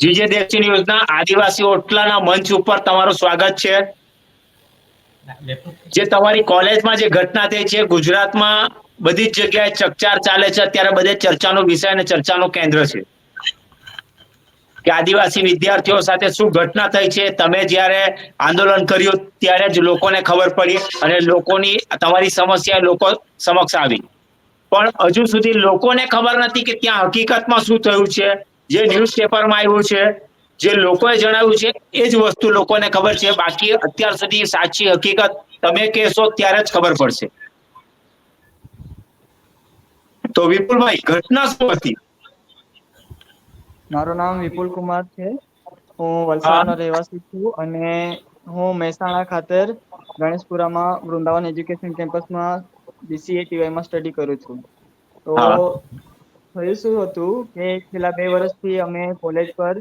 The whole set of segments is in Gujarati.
જીજે દેશી ન્યૂઝના આદિવાસી ઓટલાના મંચ ઉપર તમારું સ્વાગત છે. જે તમારી કોલેજમાં જે ઘટના થઈ છે, ગુજરાતમાં બધી જ જગ્યાએ ચકચાર ચાલે છે. અત્યારે બધે ચર્ચાનો વિષય અને ચર્ચાનું કેન્દ્ર છે. કે આદિવાસી વિદ્યાર્થીઓ સાથે શું ઘટના થઈ છે? તમે જ્યારે આંદોલન કર્યું ત્યારે જ લોકોને ખબર પડી અને લોકોની, તમારી સમસ્યા લોકો સમક્ષ આવી. પણ હજુ સુધી લોકોને ખબર નથી કે ત્યાં હકીકતમાં શું થયું છે. જે ન્યૂઝપેપરમાં આવ્યું છે, જે લોકોએ જણાવ્યું છે, એ જ વસ્તુ લોકોને ખબર છે. બાકી અત્યાર સુધી સાચી હકીકત તમે કહેશો ત્યારે જ ખબર પડશે. તો વિપુલભાઈ ઘટના શું હતી? મારું નામ વિપુલ કુમાર છે. હું વલસાડનો રહેવાસી છું અને હું મહેસાણા ખાતર ગણેશપુરામાં વૃંદાવન એજ્યુકેશન કેમ્પસમાં બીસીએ ટીવાયમાં સ્ટડી કરું છું. તો થયું શું હતું કે છેલ્લા બે વર્ષથી અમે કોલેજ પર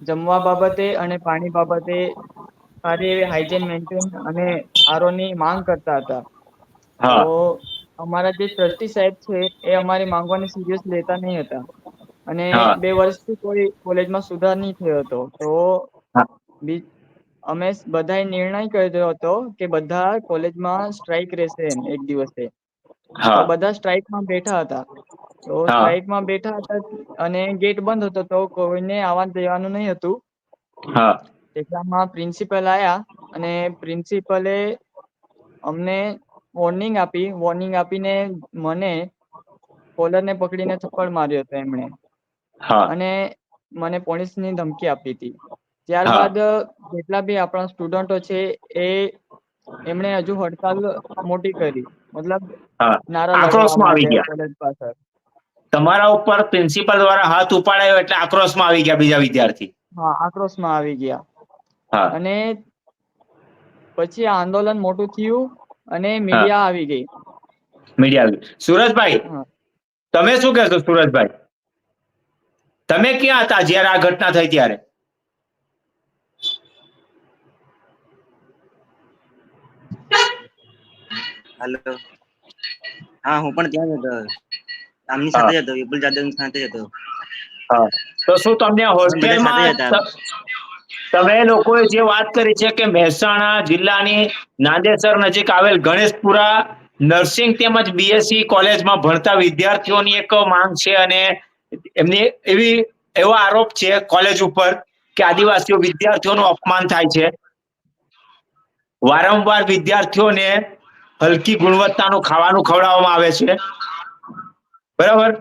જમવા બાબતે અને પાણી બાબતે સારી એવી હાઇજેન મેન્ટેન અને આરોની માંગ કરતા હતા. તો અમારા જે ટ્રસ્ટી સાહેબ છે એ અમારી માંગવાની સિરિયસ લેતા નહીં હતા. અને. બે વર્ષથી કોઈ કોલેજમાં સુધાર નહીં થયો હતો. તો અમે બધાએ નિર્ણય કર્યો હતો કે બધા કોલેજમાં સ્ટ્રાઇક રહેશે એક દિવસે. બધા સ્ટ્રાઇકમાં બેઠા હતા. તો. સ્ટ્રાઇકમાં બેઠા હતા અને ગેટ બંધ હતો તો કોઈને આવવા દેવાનું નહીં હતું. એટલામાં પ્રિન્સિપલ આયા અને પ્રિન્સિપલે અમને વોર્નિંગ આપી વોર્નિંગ આપીને મને કોલરને પકડીને થપ્પડ માર્યો હતો એમણે. અને મને પોલીસની ધમકી આપી હતી. ત્યારબાદ જેટલા બી આપણા સ્ટુડન્ટો છે એ એમણે હજુ હડતાલ મોટી કરી. મતલબ નારા આક્રોશમાં આવી ગયા. કોલેજ પાછળ. તમારા ઉપર પ્રિન્સિપલ દ્વારા હાથ ઉપાડાયો એટલે આક્રોશમાં આવી ગયા બીજા વિદ્યાર્થી. હા આક્રોશમાં આવી ગયા. અને પછી આંદોલન મોટું થયું. અને મીડિયા આવી ગઈ. મીડિયા આવી સુરજભાઈ તમે શું કહેશો સુરજભાઈ? તમે ક્યાં હતા જ્યારે આ ઘટના થઈ ત્યારે? હેલો હા હું પણ ત્યાં જ હતો. આમની સાથે જ હતો વિપુલ જાદવ સાથે જ હતો. હા. તો શું તમને હોસ્ટેલમાં. તમે લોકોએ જે વાત કરી છે કે મહેસાણા જિલ્લાની નાંદેસર નજીક આવેલ ગણેશપુરા નર્સિંગ તેમજ બીએસસી કોલેજમાં ભણતા વિદ્યાર્થીઓની એક માંગ છે અને એમની એવી એવો આરોપ છે કોલેજ ઉપર કે આદિવાસીઓ વિદ્યાર્થીઓનું અપમાન થાય છે. વારંવાર વિદ્યાર્થીઓને હલકી ગુણવત્તાનું ખાવાનું ખવડાવવામાં આવે છે. બરાબર?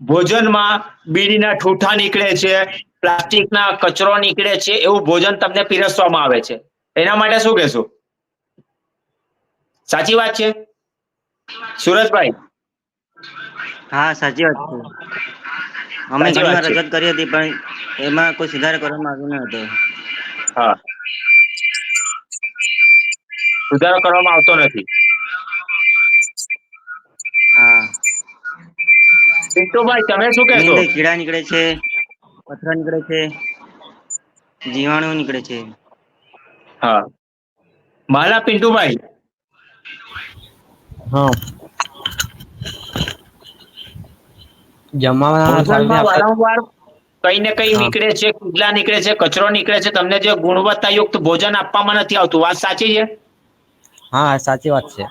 ભોજનમાં બીડીના ઠૂઠા નીકળે છે પ્લાસ્ટિકના કચરો નીકળે છે એવું ભોજન તમને પીરસવામાં આવે છે. એના માટે શું કહેશો? સાચી વાત છે? સુરજભાઈ? હા સાચી વાત છે. અમે સાચી ઘણી વાત વાર છે. રજૂઆત કરી હતી પણ એમાં કોઈ સુધાર કરવામાં આવ્યો ન હતો. હા. સુધારો કરવામાં આવતો નથી. પિન્ટુભાઈ તમે શું કહેશો? કીડા નીકળે છે પથરા નીકળે છે જીવાણુ નીકળે છે. હા. માલા પિન્ટુભાઈ. હા. વારંવાર કઈ ને કઈ નીકળે છે કુદલા નીકળે છે કચરો નીકળે છે તમને જે ગુણવત્તાયુક્ત ભોજન આપવામાં નથી આવતું વાત સાચી છે? હા સાચી વાત છે.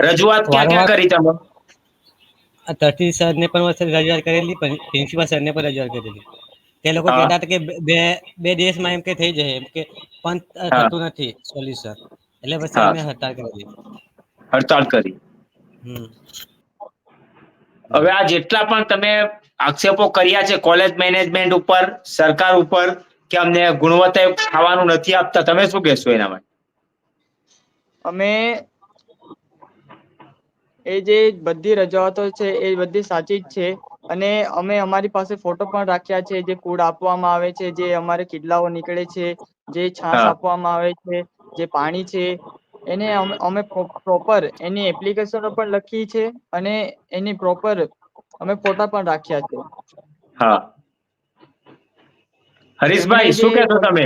રજૂઆત ક્યાં ક્યાં કરી તમે? આ સરને પણ રજૂઆત કરેલી પણ પ્રિન્સિપલ સરને પણ રજૂઆત કરેલી. તે લોકો કહેતા હતા કે બે બે દિવસમાં એમ કે થઈ જશે એમ કે પણ થતું નથી સોલ્યુશન. એટલે પછી અમે હડતાલ કરી. હડતાળ કરી. હમ. હવે આ જેટલા પણ તમે આક્ષેપો કર્યા છે કોલેજ મેનેજમેન્ટ ઉપર સરકાર ઉપર કે અમને ગુણવત્તા ખાવાનું નથી આપતા તમે શું કહેશો એના માટે? અમે એ જે બધી રજૂઆતો છે એ બધી સાચી જ છે. અને અમે અમારી પાસે ફોટો પણ રાખ્યા છે જે કુડ આપવામાં આવે છે જે અમારે કિડલાઓ નીકળે છે જે છાશ આપવામાં આવે છે જે પાણી છે. એને અમે પ્રોપર એની એપ્લિકેશનો પણ લખી છે અને એની પ્રોપર અમે ફોટા પણ રાખ્યા છે. હા. હરીશભાઈ શું કહેશો તમે?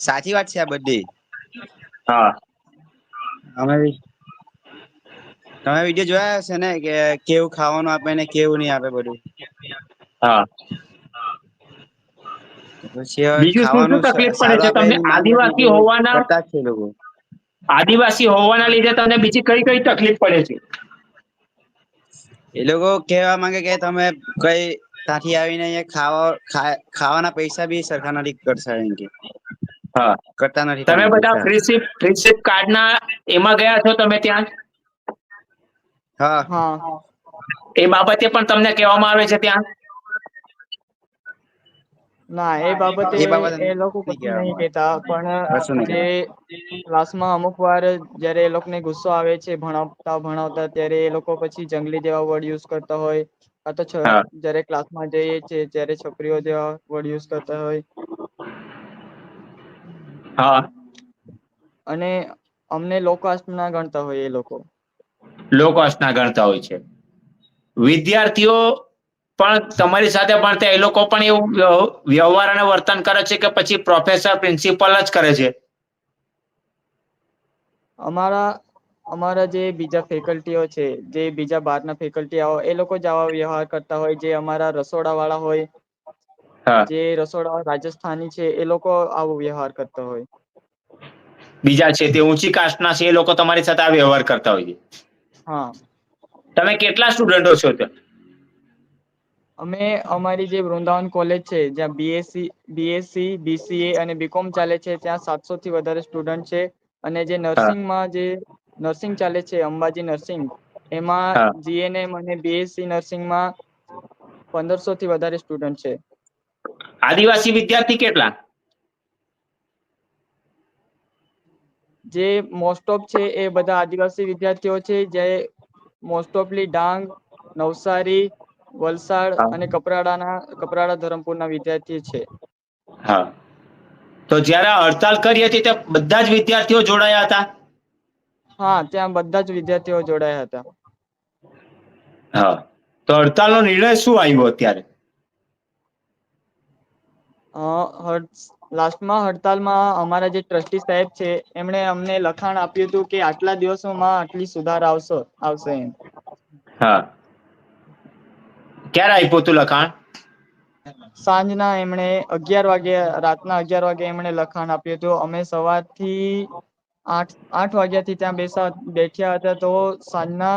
સાચી વાત છે આ બધી. હા. અમે તમે વીડિયો જોયા હશે ને કે કેવું ખાવાનું આપે ને કેવું નહીં આપે બધું? હા. બીજું શું શું તકલીફ પડે છે? તમને આદિવાસી હોવાના આદિવાસી લીધે તમને બીજી કઈ કઈ તકલીફ પડે છે? એ લોકો કહેવા માંગે કે તમે કઈ ત્યાંથી આવીને અહીંયા ખાવા ખાવાના પૈસા બી સરખા નથી કરતા એમ કે. હા કરતા નથી તમે બધા ફ્રીશિપ ફ્રીશિપ કાર્ડ ના એમાં ગયા છો તમે ત્યાં? હા. હા. એ બાબતે પણ તમને કહેવામાં આવે છે ત્યાં? ના એ બાબતે એ લોકો કશું નહીં કહેતા પણ જે ક્લાસમાં અમુક વાર જ્યારે એ લોકોને ગુસ્સો આવે છે ભણાવતા ભણાવતા ત્યારે એ લોકો પછી જંગલી જેવા વર્ડ યુઝ કરતા હોય કાં તો જ્યારે ક્લાસમાં જઈએ છે ત્યારે છોકરીઓ જેવા વર્ડ યુઝ કરતા હોય હા. અને અમને લો કાસ્ટ ના ગણતા હોય એ લોકો. લો કોસ્ટના ગણતા હોય છે. વિદ્યાર્થીઓ પણ તમારી સાથે ભણતા એ લોકો પણ એવું વ્યવહાર અને વર્તન કરે છે કે પછી પ્રોફેસર પ્રિન્સિપલ જ કરે છે? અમારા અમારા જે બીજા ફેકલ્ટીઓ છે જે બીજા બહારના ફેકલ્ટી આવે એ લોકો જ આવા વ્યવહાર કરતા હોય જે અમારા રસોડા વાળા હોય જે રસોડા રાજસ્થાની છે એ લોકો આવો વ્યવહાર કરતા હોય. બીજા છે તે ઊંચી કાસ્ટના છે એ લોકો તમારી સાથે આ વ્યવહાર કરતા હોય છે. હા. તમે કેટલા સ્ટુડન્ટો છો ત્યાં? અમે અમારી જે વૃંદાવન કોલેજ છે જ્યાં બીએસસી બીએસસી બીસીએ અને બીકોમ ચાલે છે ત્યાં સાતસો થી વધારે સ્ટુડન્ટ છે. અને જે નર્સિંગમાં જે નર્સિંગ ચાલે છે અંબાજી નર્સિંગ એમાં. જીએનએમ અને બીએસસી નર્સિંગમાં પંદરસો થી વધારે સ્ટુડન્ટ છે. આદિવાસી વિદ્યાર્થી કેટલા? જે મોસ્ટ ઓફ છે એ બધા આદિવાસી વિદ્યાર્થીઓ છે જે મોસ્ટ ઓફલી ડાંગ નવસારી વલસાડ અને કપરાડાના કપરાડા ધરમપુરના વિદ્યાર્થી છે. હા. તો જ્યારે હડતાલ કરી હતી તે બધા જ વિદ્યાર્થીઓ જોડાયા હતા? હા ત્યાં બધા જ વિદ્યાર્થીઓ જોડાયા હતા. હા. તો હડતાલનો નિર્ણય શું આવ્યો અત્યારે? લાસ્ટમાં હડતાલમાં અમારા જે ટ્રસ્ટી સાહેબ છે એમણે અમને લખાણ આપ્યું હતું કે આટલા દિવસોમાં આટલી સુધાર આવશો આવશે એમ. હા. ક્યારે આપ્યું હતું લખાણ? સાંજના એમણે અગિયાર વાગે રાતના અગિયાર વાગે એમણે લખાણ આપ્યું હતું. અમે સવારથી આઠ આઠ વાગ્યા થી ત્યાં બેસા બેઠ્યા હતા તો સાંજના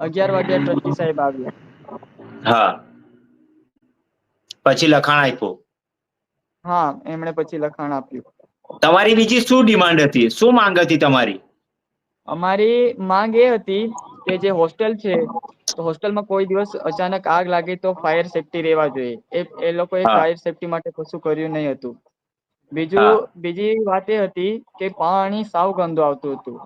અગિયાર વાગ્યા ટ્રસ્ટી સાહેબ આવ્યા. હા. પછી લખાણ આપ્યું? હા એમણે પછી લખાણ આપ્યું. તમારી બીજી શું ડિમાન્ડ હતી? શું માંગ હતી તમારી? અમારી માંગ એ હતી કે જે હોસ્ટેલ છે તો હોસ્ટેલમાં કોઈ દિવસ અચાનક આગ લાગે તો ફાયર સેફ્ટી રહેવા જોઈએ. એ એ લોકોએ ફાયર સેફ્ટી માટે કશું કર્યું નહીં હતું. બીજું બીજી વાત એ હતી કે પાણી સાવ ગંદુ આવતું હતું.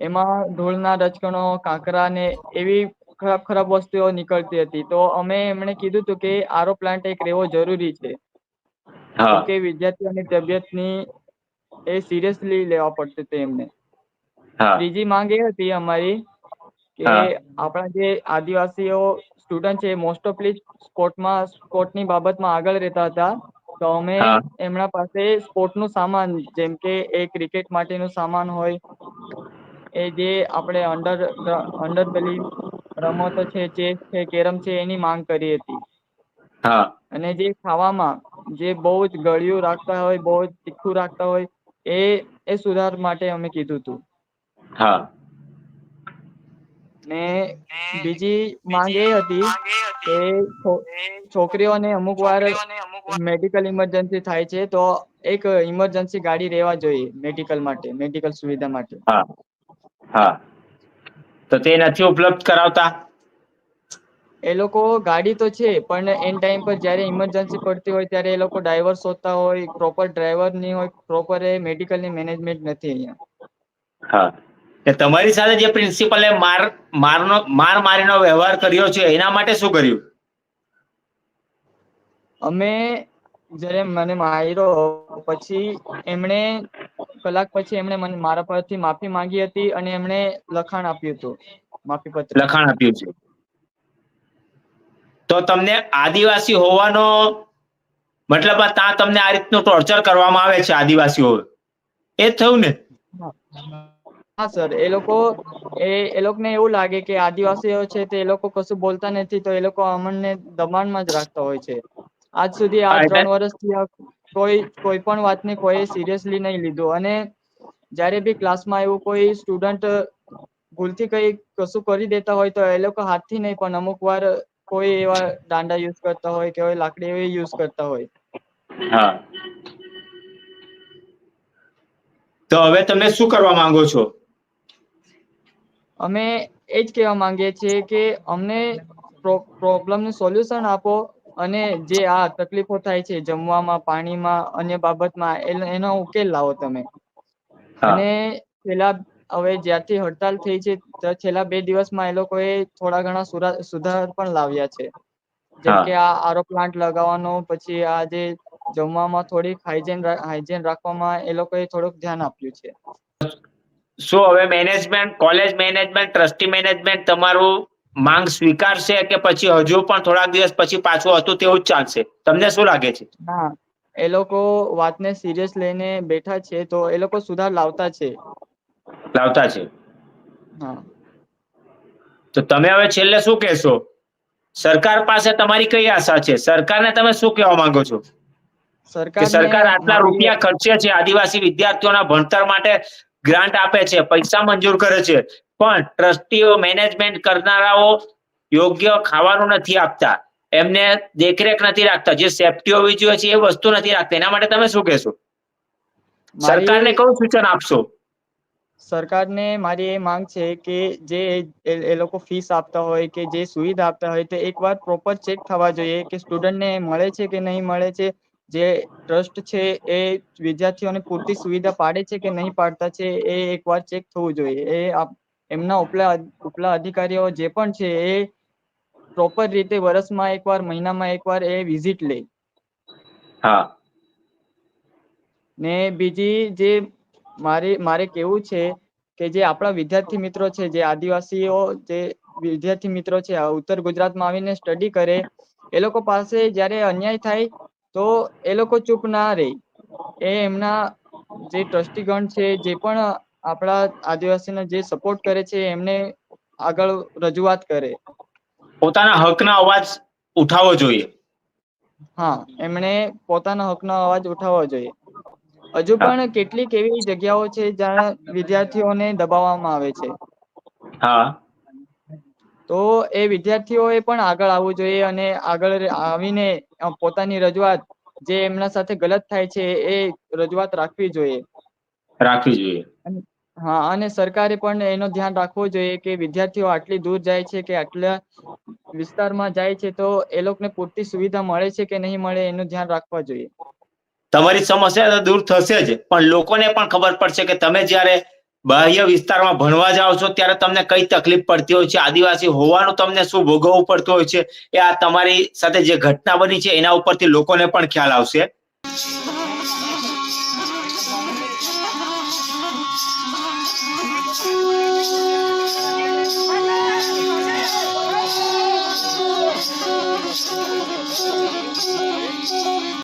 એમાં ઢોળના રચકણો કાંકરા ને એવી ખરાબ ખરાબ વસ્તુઓ નીકળતી હતી. તો અમે એમણે કીધું હતું કે આરો પ્લાન્ટ એક રહેવો જરૂરી છે. કેમ કે વિદ્યાર્થીઓની તબિયતની એ સિરિયસલી લેવા પડતું હતું એમને. ત્રીજી માંગ એ હતી અમારી કે આપણા જે આદિવાસીઓ સ્ટુડન્ટ છે મોસ્ટ ઓફલી સ્પોર્ટમાં સ્પોર્ટની બાબતમાં આગળ રહેતા હતા. તો અમે એમના પાસે સ્પોર્ટનું સામાન જેમ કે એ ક્રિકેટ માટેનું સામાન હોય એ જે આપણે અંડર અંડર પેલી રમતો છે ચેસ છે કેરમ છે એની માંગ કરી હતી. અને જે ખાવામાં જે બહુ જ ગળિયું રાખતા હોય બહુ જ તીખું રાખતા હોય એ એ સુધાર માટે અમે કીધું હતું હા. ને બીજી માંગ એ હતી કે છોકરીઓને અમુક વાર મેડિકલ ઇમરજન્સી થાય છે તો એક ઇમરજન્સી ગાડી રેવા જોઈએ મેડિકલ માટે મેડિકલ સુવિધા માટે. હા. હા. તો તે નથી ઉપલબ્ધ કરાવતા? એ લોકો ગાડી તો છે પણ એન ટાઈમ પર જયારે ઇમરજન્સી પડતી હોય ત્યારે એ લોકો ડ્રાઈવર શોધતા હોય પ્રોપર ડ્રાઈવરની હોય પ્રોપર એ મેડિકલની મેનેજમેન્ટ નથી અહીંયા. હા. તમારી સાથે જે પ્રિન્સિપલે માર મારનો માર મારીનો વ્યવહાર કર્યો છે એના માટે શું કર્યું? અમે જ્યારે મને માર્યો પછી એમણે કલાક પછી એમણે મને મારા પરથી માફી માંગી હતી અને એમણે લખાણ આપ્યું હતું માફી પત્ર. લખાણ આપ્યું છે. તો તમને આદિવાસી હોવાનો મતલબ આ ત્યાં તમને આ રીતનું ટોર્ચર કરવામાં આવે છે આદિવાસીઓ. એ થયું ને? હા સર. એ લોકો એ એ લોકોને એવું લાગે કે આદિવાસીઓ છે તે એ લોકો કશું બોલતા નથી તો એ લોકો અમને દબાણમાં જ રાખતા હોય છે. આજ સુધી આ ત્રણ વર્ષથી કોઈ કોઈ પણ વાતને કોઈ સિરિયસલી નહીં લીધું. અને જ્યારે બી ક્લાસમાં એવું કોઈ સ્ટુડન્ટ ભૂલથી કઈ કશું કરી દેતા હોય તો એ લોકો હાથથી નહીં પણ અમુક વાર કોઈ એવા દાંડા યુઝ કરતા હોય કે કોઈ લાકડી એવી યુઝ કરતા હોય. હા. તો હવે તમે શું કરવા માંગો છો? અમે એ જ કહેવા માંગીએ છીએ કે અમને પ્રોબ્લેમનું સોલ્યુશન આપો અને જે આ તકલીફો થાય છે જમવામાં પાણીમાં અન્ય બાબતમાં એનો ઉકેલ લાવો તમે. અને છેલ્લા હવે જ્યારથી હડતાલ થઈ છે છેલ્લા બે દિવસમાં એ લોકોએ થોડા ઘણા સુધાર પણ લાવ્યા છે. જેમ કે આ આરો પ્લાન્ટ લગાવવાનો પછી આ જે જમવામાં થોડીક હાઇજેન હાઇજેન રાખવામાં એ લોકોએ થોડુંક ધ્યાન આપ્યું છે. શું હવે management college management trustee management તમારું માંગ સ્વીકારશે કે પછી હજુ પણ થોડાક દિવસ પછી પાછું હતું તેવું જ ચાલશે? તમને શું લાગે છે? હા. એ લોકો વાતને સિરિયસ લઈને બેઠા છે તો એ લોકો સુધાર લાવતા છે. લાવતા છે. તો તમે હવે છેલ્લે શું કહેશો? સરકાર પાસે તમારી કઈ આશા છે? સરકારને તમે શું કહેવા માંગો છો? સરકાર આટલા રૂપિયા ખર્ચે છે આદિવાસી વિદ્યાર્થીઓના ભણતર માટે ગ્રાન્ટ આપે છે પૈસા મંજૂર કરે છે. પણ ટ્રસ્ટીઓ મેનેજમેન્ટ કરનારાઓ યોગ્ય ખાવાનું નથી આપતા. એમને દેખરેખ નથી રાખતા. જે સેફ્ટી હોવી જોઈએ છે એ વસ્તુ નથી રાખતા. એના માટે તમે શું કહેશો? સરકારને કયું સૂચન આપશો? સરકારને મારી એ માંગ છે કે જે એ લોકો ફીસ આપતા હોય કે જે સુવિધા આપતા હોય તે એકવાર પ્રોપર ચેક થવા જોઈએ કે સ્ટુડન્ટને મળે છે કે નહીં મળે છે જે ટ્રસ્ટ છે એ વિદ્યાર્થીઓને પૂરતી સુવિધા પાડે છે કે નહીં પાડતા છે એ એકવાર ચેક થવું જોઈએ. એ એમના ઉપલા ઉપલા અધિકારીઓ જે પણ છે એ પ્રોપર રીતે વર્ષમાં એકવાર મહિનામાં એકવાર એ વિઝિટ લે. હા. ને બીજી જે મારે મારે કેવું છે કે જે આપણા વિદ્યાર્થી મિત્રો છે જે આદિવાસીઓ જે વિદ્યાર્થી મિત્રો છે ઉત્તર ગુજરાતમાં આવીને સ્ટડી કરે એ લોકો પાસે જ્યારે અન્યાય થાય તો એ લોકો ચૂપ ના રહે. એ એમના જે ટ્રસ્ટીગણ છે જે પણ આપણા આદિવાસીને જે સપોર્ટ કરે છે એમને આગળ રજૂઆત કરે. પોતાના હકના અવાજ ઉઠાવવો જોઈએ. હા એમણે પોતાના હકનો અવાજ ઉઠાવવો જોઈએ. હજુ પણ કેટલીક એવી જગ્યાઓ છે જ્યાં વિદ્યાર્થીઓને દબાવવામાં આવે છે. હા. તો એ વિદ્યાર્થીઓએ પણ આગળ આવવું જોઈએ અને આગળ આવીને પોતાની રજૂઆત જે એમના સાથે ગલત થાય છે એ રજૂઆત રાખવી જોઈએ. રાખવી જોઈએ. હા અને સરકારે પણ એનો ધ્યાન રાખવું જોઈએ કે વિદ્યાર્થીઓ આટલી દૂર જાય છે કે આટલા વિસ્તારમાં જાય છે તો એ લોકોને પૂરતી સુવિધા મળે છે કે નહીં મળે એનું ધ્યાન રાખવા જોઈએ. તમારી સમસ્યા તો દૂર થશે જ. પણ લોકોને પણ ખબર પડશે કે તમે જ્યારે બાહ્ય વિસ્તારમાં ભણવા જાઓ છો, ત્યારે તમને કઈ તકલીફ પડતી હોય છે? આદિવાસી હોવાનું તમને શું ભોગવવું પડતું હોય છે? એ આ તમારી સાથે જે ઘટના બની છે, એના ઉપરથી લોકોને પણ ખ્યાલ આવશે.